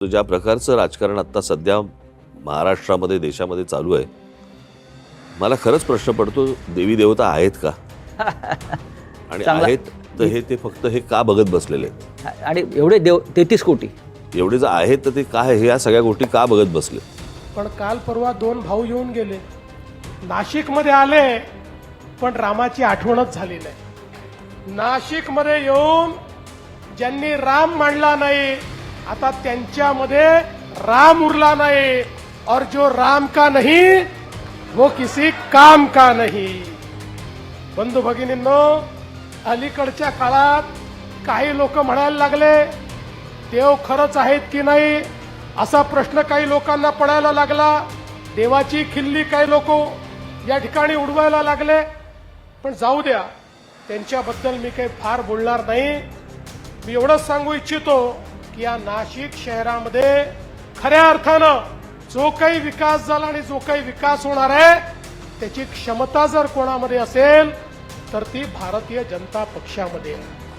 ज्या प्रकारचं राजकारण आता सध्या महाराष्ट्रामध्ये देशामध्ये चालू आहे मला खरंच प्रश्न पडतो देवी देवता आहेत का? आणि आहेत तर हे ते फक्त हे का बघत बसलेले आहेत? आणि एवढे देव तेहतीस कोटी. एवढे जर आहेत तर ते काय हे या सगळ्या गोष्टी का बघत बसले? पण काल परवा दोन भाऊ येऊन गेले. नाशिकमध्ये आले पण रामाची आठवणच झाली नाही. नाशिकमध्ये येऊन ज्यांनी राम मांडला नाही आता त्यांच्यामध्ये राम उरला नाही. और जो राम का नाही वो किसी काम का नाही. बंधू भगिनींनो अलीकडच्या काळात काही लोक म्हणायला लागले देव खरंच आहेत की नाही? असा प्रश्न काही लोकांना पडायला लागला. देवाची खिल्ली काही लोक या ठिकाणी उडवायला लागले. पण जाऊ द्या त्यांच्याबद्दल मी काही फार बोलणार नाही. मी एवढंच सांगू इच्छितो की या नाशिक शहरामध्ये खऱ्या अर्थानं जो काही विकास झाला आणि जो काही विकास होणार आहे त्याची क्षमता जर कोणामध्ये असेल तर ती भारतीय जनता पक्षामध्ये. आहे